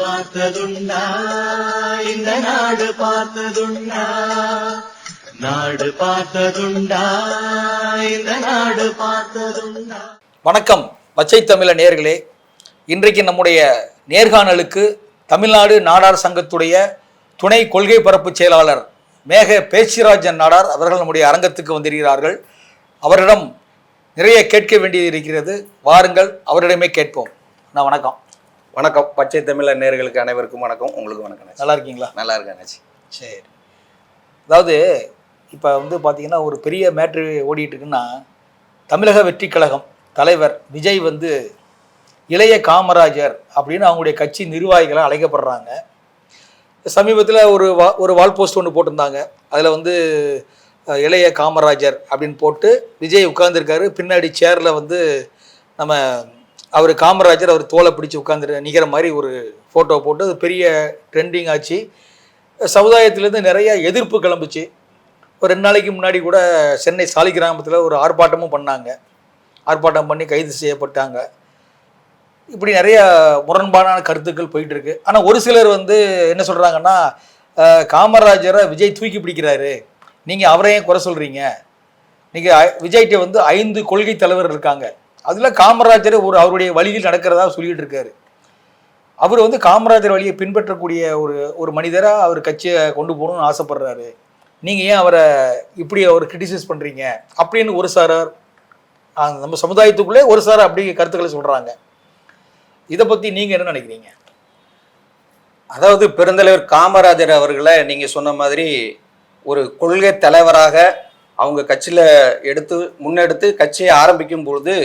பார்த்ததுண்டா இந்த நாடு பார்த்ததுண்டா நாடு பார்த்ததுண்டா இந்த நாடு பார்த்ததுண்டா. வணக்கம் பச்சை தமிழ நேர்களே. இன்றைக்கு நம்முடைய நேர்காணலுக்கு தமிழ்நாடு நாடார் சங்கத்துடைய துணை கொள்கை பரப்பு செயலாளர் மேக பேச்சிராஜன் நாடார் அவர்கள் நம்முடைய அரங்கத்துக்கு வந்திருக்கிறார்கள். அவரிடம் நிறைய கேட்க வேண்டியது இருக்கிறது வாருங்கள் அவரிடமே கேட்போம். நான் வணக்கம். வணக்கம். பச்சை தமிழர் நேர்களுக்கு அனைவருக்கும் வணக்கம். உங்களுக்கு வணக்கம். நல்லா இருக்கீங்களா? நல்லா இருக்கேன் சரி. அதாவது இப்போ வந்து பார்த்தீங்கன்னா ஒரு பெரிய மேட்ரு ஓடிட்டு இருக்குன்னா தமிழக வெற்றி கழகம் தலைவர் விஜய் வந்து இளைய காமராஜர் அப்படின்னு அவங்களுடைய கட்சி நிர்வாகிகளாக அழைக்கப்படுறாங்க. சமீபத்தில் ஒரு வா ஒரு வால் போஸ்ட் ஒன்று போட்டிருந்தாங்க. அதில் வந்து இளைய காமராஜர் அப்படின்னு போட்டு விஜய் உட்கார்ந்திருக்காரு. பின்னாடி சேரில் வந்து நம்ம அவர் காமராஜர் அவர் தோலை பிடிச்சி உட்காந்துரு நிற்கிற மாதிரி ஒரு ஃபோட்டோ போட்டு அது பெரிய ட்ரெண்டிங் ஆச்சு. சமுதாயத்திலேருந்து நிறைய எதிர்ப்பு கிளம்புச்சு. ஒரு ரெண்டு நாளைக்கு முன்னாடி கூட சென்னை சாலிகிராமத்தில் ஒரு ஆர்ப்பாட்டமும் பண்ணாங்க. ஆர்ப்பாட்டம் பண்ணி கைது செய்யப்பட்டாங்க. இப்படி நிறைய முரண்பாடான கருத்துக்கள் போயிட்டுருக்கு. ஆனால் ஒரு சிலர் வந்து என்ன சொல்கிறாங்கன்னா காமராஜரை விஜய் தூக்கி பிடிக்கிறாரு. நீங்கள் அவரையும் குறை சொல்கிறீங்க நீங்கள் விஜய்கிட்ட வந்து ஐந்து கொள்கை தலைவர் இருக்காங்க. அதில் காமராஜர் ஒரு அவருடைய வழியில் நடக்கிறதா சொல்லிட்டு இருக்காரு. அவர் வந்து காமராஜர் வழியை பின்பற்றக்கூடிய ஒரு ஒரு மனிதராக அவர் கட்சியை கொண்டு போகணும்னு ஆசைப்படுறாரு. நீங்கள் ஏன் அவரை இப்படி அவர் கிரிட்டிசைஸ் பண்ணுறீங்க அப்படின்னு ஒரு சாரார் நம்ம சமுதாயத்துக்குள்ளே ஒரு சார் அப்படி கருத்துக்களை சொல்கிறாங்க இதை பற்றி நீங்கள் என்ன நினைக்கிறீங்க? அதாவது பெருந்தலைவர் காமராஜர் அவர்களை நீங்கள் சொன்ன மாதிரி ஒரு கொள்கை தலைவராக அவங்க கட்சியில் எடுத்து முன்னெடுத்து கட்சியை ஆரம்பிக்கும் பொழுது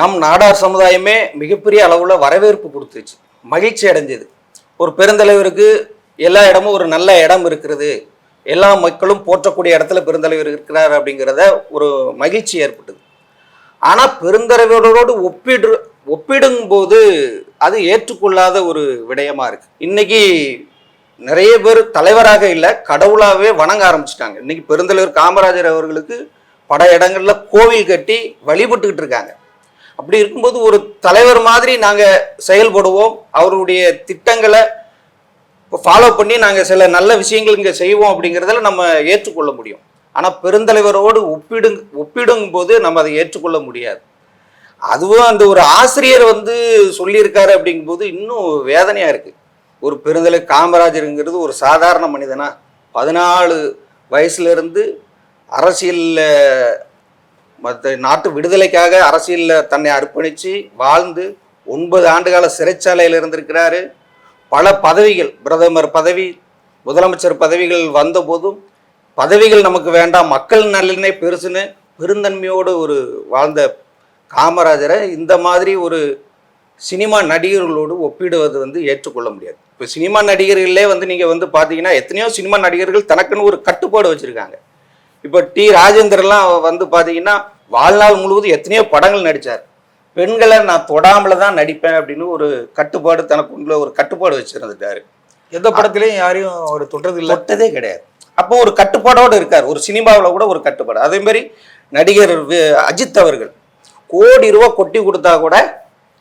நம் நாடார் சமுதாயமே மிகப்பெரிய அளவில் வரவேற்பு கொடுத்துச்சு மகிழ்ச்சி அடைஞ்சது. ஒரு பெருந்தலைவருக்கு எல்லா இடமும் ஒரு நல்ல இடம் இருக்கிறது எல்லா மக்களும் போற்றக்கூடிய இடத்துல பெருந்தலைவர் இருக்கிறார் அப்படிங்கிறத ஒரு மகிழ்ச்சி ஏற்பட்டது. ஆனால் பெருந்தலைவரோடு ஒப்பிடு ஒப்பிடும்போது அது ஏற்றுக்கொள்ளாத ஒரு விடயமா இருக்கு. இன்னைக்கு நிறைய பேர் தலைவராக இல்லை கடவுளாகவே வணங்க ஆரம்பிச்சிட்டாங்க. இன்னைக்கு பெருந்தலைவர் காமராஜர் அவர்களுக்கு பல இடங்களில் கோவில் கட்டி வழிபட்டுக்கிட்டு இருக்காங்க. அப்படி இருக்கும்போது ஒரு தலைவர் மாதிரி நாங்கள் செயல்படுவோம். அவருடைய திட்டங்களை ஃபாலோ பண்ணி நாங்கள் சில நல்ல விஷயங்கள் இங்கே செய்வோம் அப்படிங்கிறதுல நம்ம ஏற்றுக்கொள்ள முடியும். ஆனால் பெருந்தலைவரோடு ஒப்பிடு ஒப்பிடும் போது நம்ம அதை ஏற்றுக்கொள்ள முடியாது. அதுவும் அந்த ஒரு ஆசிரியர் வந்து சொல்லியிருக்காரு அப்படிங்கும்போது இன்னும் வேதனையாக இருக்குது ஒரு பெருந்தலை காமராஜருங்கிறது ஒரு சாதாரண மனிதனா பதினாலு வயசுலேருந்து அரசியலில் மற்ற நாட்டு விடுதலைக்காக அரசியலில் தன்னை அர்ப்பணித்து வாழ்ந்து ஒன்பது ஆண்டுகால சிறைச்சாலையில் இருந்திருக்கிறாரு. பல பதவிகள் பிரதமர் பதவி முதலமைச்சர் பதவிகள் வந்தபோதும் பதவிகள் நமக்கு வேண்டாம் மக்கள் நலனே பெருசுன்னு பெருந்தன்மையோடு ஒரு வாழ்ந்த காமராஜரை இந்த மாதிரி ஒரு சினிமா நடிகர்களோடு ஒப்பிடுவது வந்து ஏற்றுக்கொள்ள முடியாது. இப்போ சினிமா நடிகர்களே வந்து நீங்கள் வந்து பார்த்தீங்கன்னா எத்தனையோ சினிமா நடிகர்கள் தனக்குன்னு ஒரு கட்டுப்பாடு வச்சுருக்காங்க. இப்போ டி ராஜேந்தர்லாம் வந்து பார்த்தீங்கன்னா வாழ்நாள் முழுவதும் எத்தனையோ படங்கள் நடித்தார் பெண்களை நான் தொடாமல தான் நடிப்பேன் அப்படின்னு ஒரு கட்டுப்பாடு தனக்குள்ள ஒரு கட்டுப்பாடு வச்சிருந்துட்டாரு. எந்த படத்துலையும் யாரையும் அவர் தொட்டது இல்லை. தொட்டதே கிடையாது. அப்போ ஒரு கட்டுப்பாடோடு இருக்கார். ஒரு சினிமாவில் கூட ஒரு கட்டுப்பாடு. அதே மாதிரி நடிகர் அஜித் அவர்கள் கோடி ரூபா கொட்டி கொடுத்தா கூட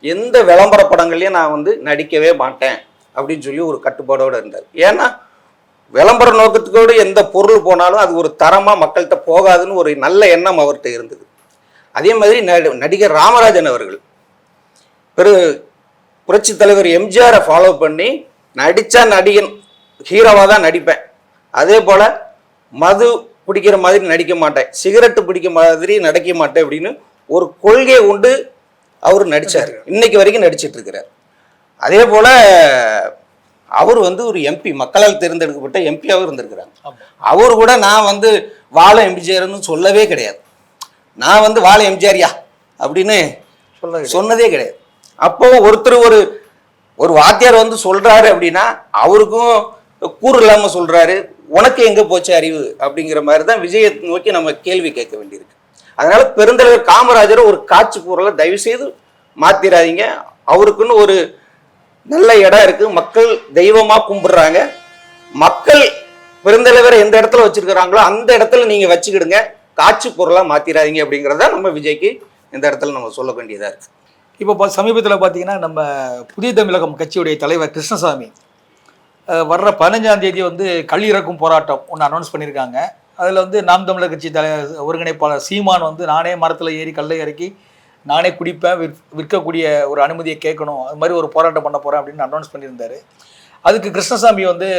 எந்த விளம்பர படங்கள்லையும் நான் வந்து நடிக்கவே மாட்டேன் அப்படின்னு சொல்லி ஒரு கட்டுப்பாடோடு இருந்தார். ஏன்னா விளம்பர நோக்கத்துக்கோடு எந்த பொருள் போனாலும் அது ஒரு தரமாக மக்கள்கிட்ட போகாதுன்னு ஒரு நல்ல எண்ணம் அவர்கிட்ட இருந்தது. அதே மாதிரி நடி- நடிகர் ராமராஜன் அவர்கள். பெரு புரட்சி தலைவர் எம்ஜிஆரை ஃபாலோ பண்ணி நடித்தா நடிகன் ஹீரோவாக தான் நடிப்பேன். அதே போல் மது பிடிக்கிற மாதிரி நடிக்க மாட்டேன். சிகரெட்டு பிடிக்க மாதிரி நடிக்க மாட்டேன் அப்படின்னு ஒரு கொள்கையை உண்டு அவர் நடிச்சார். இன்னைக்கு வரைக்கும் நடிச்சிட்டு இருக்கிறார் அதே போல் அவர் வந்து ஒரு எம்பி மக்களால் தேர்ந்தெடுக்கப்பட்ட எம்பியாகவும் இருந்திருக்கிறாங்க. அவர் கூட நான் வந்து வாழ எம்ஜிஆர்னு சொல்லவே கிடையாது. நான் வந்து வாழ எம்ஜிஆர்யா அப்படின்னு சொல்ல சொன்னதே கிடையாது. அப்போ ஒருத்தர் ஒரு ஒரு வாத்தியார் வந்து சொல்றாரு அப்படின்னா அவருக்கும் கூறு இல்லாம சொல்றாரு உனக்கு எங்க போச்சு அறிவு அப்படிங்கிற மாதிரி தான் விஜயை நோக்கி நம்ம கேள்வி கேட்க வேண்டியிருக்கு. அதனால பெருந்தலைவர் காமராஜரை ஒரு காட்சி பொருளை தயவு செய்து மாத்திராதீங்க. அவருக்குன்னு ஒரு நல்ல இடம் இருக்கு. மக்கள் தெய்வமா கும்பிடுறாங்க. மக்கள் பெருந்தலைவரை எந்த இடத்துல வச்சிருக்கிறாங்களோ அந்த இடத்துல நீங்க வச்சுக்கிடுங்க. காட்சி பொருளாக மாற்றிடாதீங்க அப்படிங்கிறத நம்ம விஜய்க்கு இந்த இடத்துல நம்ம சொல்ல வேண்டியதாக இருக்குது இப்போ பா சமீபத்தில் பார்த்தீங்கன்னா நம்ம புதிய தமிழகம் கட்சியுடைய தலைவர் கிருஷ்ணசாமி வர்ற பதினஞ்சாம் தேதி வந்து கல் இறக்கும் போராட்டம் ஒன்று அனௌன்ஸ் பண்ணியிருக்காங்க அதில் வந்து நாம் தமிழர் கட்சி தலை ஒருங்கிணைப்பாளர் சீமான் வந்து நானே மரத்தில் ஏறி கல்லை இறக்கி நானே குடிப்பேன் விற் விற்கக்கூடிய ஒரு அனுமதியை கேட்கணும் அது மாதிரி ஒரு போராட்டம் பண்ண போகிறேன் அப்படின்னு அனௌன்ஸ் பண்ணியிருந்தார். அதுக்கு கிருஷ்ணசாமி வந்து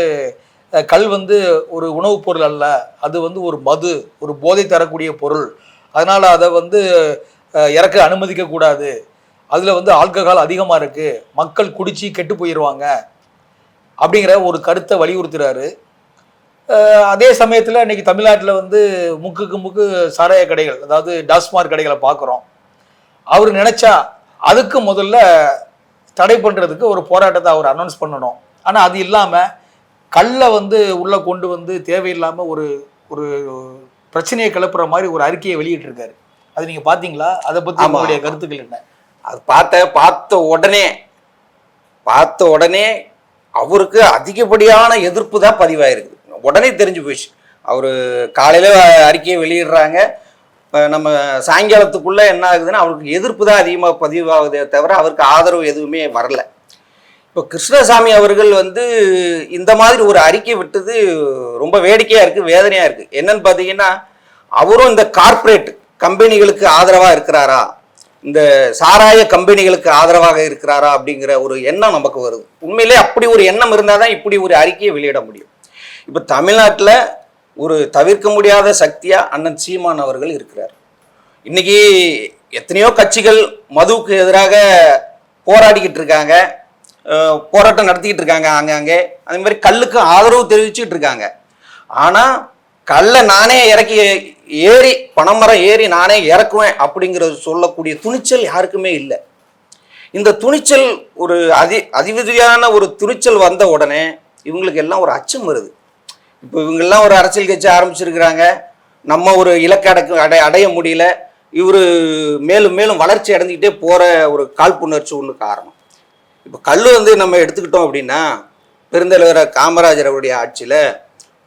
கல் வந்து ஒரு உணவுப் பொருள் அல்ல. அது வந்து ஒரு மது ஒரு போதை தரக்கூடிய பொருள். அதனால் அதை வந்து இறக்க அனுமதிக்கக்கூடாது அதில் வந்து ஆல்கஹால் அதிகமாக இருக்குது மக்கள் குடித்து கெட்டு போயிடுவாங்க அப்படிங்கிற ஒரு கருத்தை வலியுறுத்துகிறாரு அதே சமயத்தில் இன்னைக்கு தமிழ்நாட்டில் வந்து முக்குக்கு முக்கு சாராய கடைகள் அதாவது டாஸ்மார்க் கடைகளை பார்க்குறோம் அவர் நினச்சா அதுக்கு முதல்ல தடை பண்ணுறதுக்கு ஒரு போராட்டத்தை அவர் அனௌன்ஸ் பண்ணணும். ஆனால் அது இல்லாமல் கல்லை வந்து உள்ளே கொண்டு வந்து தேவையில்லாமல் ஒரு ஒரு பிரச்சனையை கிளப்புற மாதிரி ஒரு அறிக்கையை வெளியிட்டிருக்காரு. அது நீங்கள் பார்த்தீங்களா? அதை பற்றி ஆமா. உங்களுடைய கருத்துக்கள் என்ன? அது பார்த்த பார்த்த உடனே பார்த்த உடனே அவருக்கு அதிகப்படியான எதிர்ப்பு தான் பதிவாயிருக்கு உடனே தெரிஞ்சு போயிடுச்சு. அவர் காலையில் அறிக்கையை வெளியிடுறாங்க. நம்ம சாயங்காலத்துக்குள்ள என்ன ஆகுதுன்னா அவருக்கு எதிர்ப்பு தான் அதிகமாக பதிவாகுதே தவிர அவருக்கு ஆதரவு எதுவுமே வரல. இப்போ கிருஷ்ணசாமி அவர்கள் வந்து இந்த மாதிரி ஒரு அறிக்கை விட்டது ரொம்ப வேடிக்கையாக இருக்குது வேதனையாக இருக்குது என்னன்னு பார்த்தீங்கன்னா அவரும் இந்த கார்ப்பரேட் கம்பெனிகளுக்கு ஆதரவாக இருக்கிறாரா? இந்த சாராய கம்பெனிகளுக்கு ஆதரவாக இருக்கிறாரா அப்படிங்கிற ஒரு எண்ணம் நமக்கு வருது. உண்மையிலே அப்படி ஒரு எண்ணம் இருந்தால் தான் இப்படி ஒரு அறிக்கையை வெளியிட முடியும். இப்போ தமிழ்நாட்டில் ஒரு தவிர்க்க முடியாத சக்தியாக அண்ணன் சீமான் அவர்கள் இருக்கிறார். இன்னைக்கு எத்தனையோ கட்சிகள் மதுவுக்கு எதிராக போராடிக்கிட்டு இருக்காங்க. போராட்டம் நடத்திக்கிட்டு இருக்காங்க ஆங்காங்கே அதே மாதிரி கல்லுக்கு ஆதரவு தெரிவிச்சுட்டு இருக்காங்க ஆனால் கல்லை நானே இறக்கி ஏறி பனைமரம் ஏறி நானே இறக்குவேன் அப்படிங்கிறது சொல்லக்கூடிய துணிச்சல் யாருக்குமே இல்லை. இந்த துணிச்சல் ஒரு அதி அதிவிதியான ஒரு துணிச்சல் வந்த உடனே இவங்களுக்கு எல்லாம் ஒரு அச்சம் வருது. இப்போ இவங்கெல்லாம் ஒரு அரசியல் கட்சி ஆரம்பிச்சிருக்கிறாங்க. நம்ம ஒரு இலக்கு அடக்க அடை அடைய முடியல. இவர் மேலும் மேலும் வளர்ச்சி அடைஞ்சிக்கிட்டே போகிற ஒரு காழ்ப்புணர்ச்சி ஒன்று காரணம். இப்போ கல் வந்து நம்ம எடுத்துக்கிட்டோம் அப்படின்னா பெருந்தலைவர் காமராஜர் அவருடைய ஆட்சியில்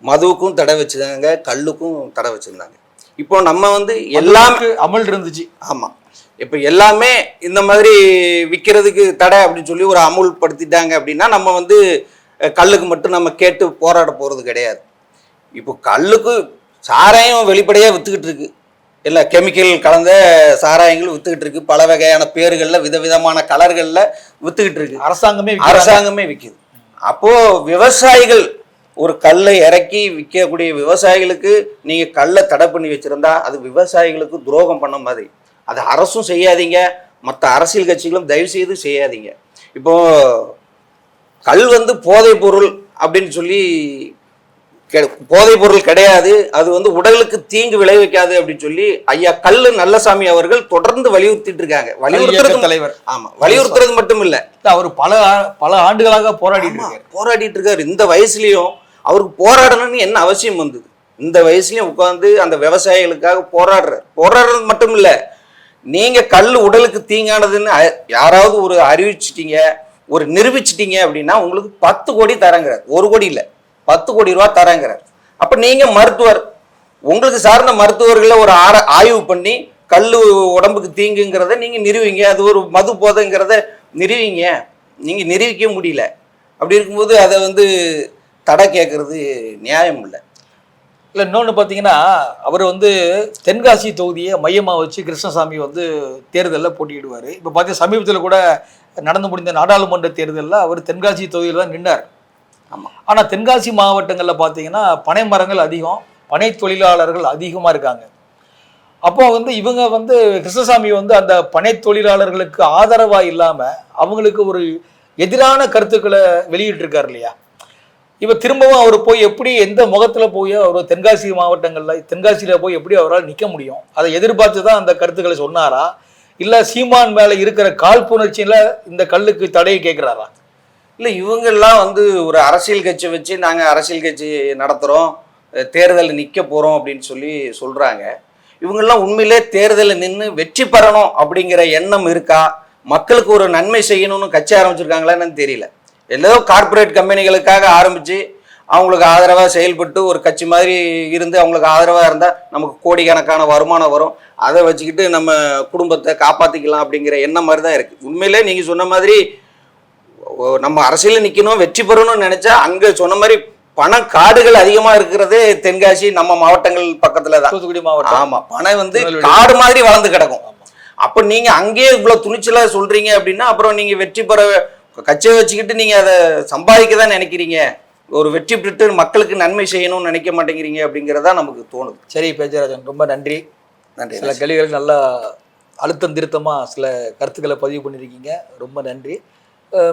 மதுவுக்கும் தடை வச்சிருந்தாங்க கல்லுக்கும் தடை வச்சிருந்தாங்க. இப்போ நம்ம வந்து எல்லாம் அமல் இருந்துச்சு. ஆமாம் இப்போ எல்லாமே இந்த மாதிரி விற்கிறதுக்கு தடை அப்படின்னு சொல்லி ஒரு அமுல்படுத்திட்டாங்க அப்படின்னா நம்ம வந்து கல்லுக்கு மட்டும் நம்ம கேட்டு போராட போகிறது கிடையாது. இப்போ கல்லுக்கு சாராயம் வெளிப்படையாக விற்றுக்கிட்டு இருக்கு. இல்லை கெமிக்கல் கலந்த சாராயங்கள் விற்றுக்கிட்டு இருக்கு பல வகையான பேர்களில் விதவிதமான கலர்களில் விற்றுக்கிட்டு இருக்கு அரசாங்கமே. அரசாங்கமே விற்கிது அப்போ விவசாயிகள் ஒரு கல்லை இறக்கி விற்கக்கூடிய விவசாயிகளுக்கு நீங்க கல்லை தடை பண்ணி வச்சிருந்தா அது விவசாயிகளுக்கு துரோகம் பண்ண மாதிரி. அது அரசும் செய்யாதீங்க. மற்ற அரசியல் கட்சிகளும் தயவு செய்து செய்யாதீங்க. இப்போ கல் வந்து போதைப் பொருள் அப்படின்னு சொல்லி போதைப் பொருள் கிடையாது. அது வந்து உடலுக்கு தீங்கு விளைவிக்காது அப்படின்னு சொல்லி ஐயா கல்லு நல்லசாமி அவர்கள் தொடர்ந்து வலியுறுத்திட்டு இருக்காங்க. வலியுறுத்துறது தலைவர். ஆமா வலியுறுத்துறது மட்டும் இல்ல அவர் பல பல ஆண்டுகளாக போராடிட்டு இருக்காரு. போராடிட்டு இருக்காரு. இந்த வயசுலயும் அவருக்கு போராடணும்னு என்ன அவசியம் வந்தது? இந்த வயசுலயும் உட்காந்து அந்த விவசாயிகளுக்காக போராடுறார். போராடுறது மட்டும் இல்ல நீங்க கல் உடலுக்கு தீங்கானதுன்னு யாராவது ஒரு அறிவிச்சிட்டீங்க ஒரு நிரூபிச்சிட்டீங்க அப்படின்னா உங்களுக்கு பத்து கோடி தரங்கிறார். ஒரு கோடி இல்ல. பத்து கோடி ரூபா தரேங்கிறார். அப்ப நீங்க மருத்துவர் உங்களுக்கு சார்ந்த மருத்துவர்களை ஒரு ஆர ஆய்வு பண்ணி கல் உடம்புக்கு தீங்குங்கிறத நீங்க நிறுவிங்க. அது ஒரு மது போதைங்கிறத நிறுவிங்க. நீங்க நிரூபிக்க முடியல. அப்படி இருக்கும்போது அதை வந்து தடை கேட்கறது நியாயம் இல்லை. இல்லை இன்னொன்று பார்த்தீங்கன்னா அவர் வந்து தென்காசி தொகுதியை மையமாக வச்சு கிருஷ்ணசாமி வந்து தேர்தலில் போட்டியிடுவார். இப்போ பார்த்தீங்கன்னா சமீபத்தில் கூட நடந்து முடிந்த நாடாளுமன்ற தேர்தலில் அவர் தென்காசி தொகுதியில் தான் நின்றார் ஆனால் தென்காசி மாவட்டங்களில் பார்த்தீங்கன்னா பனை மரங்கள் அதிகம் பனை தொழிலாளர்கள் அதிகமாக இருக்காங்க. அப்போ வந்து இவங்க வந்து கிருஷ்ணசாமி வந்து அந்த பனை தொழிலாளர்களுக்கு ஆதரவாக இல்லாமல் அவங்களுக்கு ஒரு எதிரான கருத்துக்களை வெளியிட்டிருக்காரு இல்லையா? இப்போ திரும்பவும் அவர் போய் எப்படி எந்த முகத்தில் போய் அவர் தென்காசி மாவட்டங்களில் தென்காசியில் போய் எப்படி அவரால் நிற்க முடியும்? அதை எதிர்பார்த்து தான் அந்த கருத்துக்களை சொன்னாரா? இல்லை சீமான் மேலே இருக்கிற காழ்ப்புணர்ச்சியில் இந்த கல்லுக்கு தடையை கேட்குறாரா இல்லை இவங்கெல்லாம் வந்து ஒரு அரசியல் கட்சி வச்சு நாங்கள் அரசியல் கட்சி நடத்துகிறோம் தேர்தலில் நிற்க போகிறோம் அப்படின்னு சொல்லி சொல்கிறாங்க இவங்கெல்லாம் உண்மையிலே தேர்தலில் நின்று வெற்றி பெறணும் அப்படிங்கிற எண்ணம் இருக்கா? மக்களுக்கு ஒரு நன்மை செய்யணும்னு கட்சி ஆரம்பிச்சிருக்காங்களான்னு தெரியல. ஏதோ கார்ப்பரேட் கம்பெனிகளுக்காக ஆரம்பித்து அவங்களுக்கு ஆதரவாக செயல்பட்டு ஒரு கட்சி மாதிரி இருந்து அவங்களுக்கு ஆதரவாக இருந்தால் நமக்கு கோடிக்கணக்கான வருமானம் வரும். அதை வச்சுக்கிட்டு நம்ம குடும்பத்தை காப்பாற்றிக்கலாம் அப்படிங்கிற எண்ணம் மாதிரி தான் இருக்குது உண்மையிலே நீங்கள் சொன்ன மாதிரி நம்ம அரசியலில் நிற்கணும் வெற்றி பெறணும்னு நினச்சா அங்கே சொன்ன மாதிரி பணம் காடுகள் அதிகமாக இருக்கிறதே தென்காசி நம்ம மாவட்டங்கள் பக்கத்தில் தான். தூத்துக்குடி மாவட்டம். ஆமா பணம் வந்து. காடு மாதிரி வளர்ந்து கிடக்கும். அப்ப நீங்க அங்கேயே இவ்வளவு துணிச்சலா சொல்றீங்க அப்படின்னா அப்புறம் நீங்க வெற்றி பெற கட்சியை வச்சுக்கிட்டு நீங்க அதை சம்பாதிக்க தான் நினைக்கிறீங்க. ஒரு வெற்றி பெற்று மக்களுக்கு நன்மை செய்யணும்னு நினைக்க மாட்டேங்கிறீங்க அப்படிங்கிறதா நமக்கு தோணுது. சரி பேச்சராஜன் ரொம்ப நன்றி. நன்றி சில கேள்விகளுக்கு நல்லா அழுத்தம் திருத்தமாக சில கருத்துக்களை பதிவு பண்ணியிருக்கீங்க ரொம்ப நன்றி.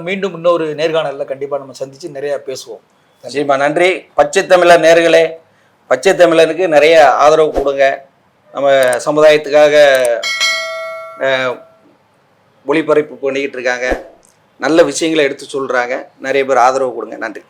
மீண்டும் இன்னொரு நேர்காணலில் கண்டிப்பாக நம்ம சந்தித்து நிறையா பேசுவோம். நிச்சயமா நன்றி. பச்சை தமிழர் நேர்களே பச்சை தமிழனுக்கு நிறைய ஆதரவு கொடுங்க. நம்ம சமுதாயத்துக்காக ஒளிபரப்பு பண்ணிக்கிட்டு இருக்காங்க. நல்ல விஷயங்களை எடுத்து சொல்கிறாங்க நிறைய பேர் ஆதரவு கொடுங்க. நன்றி.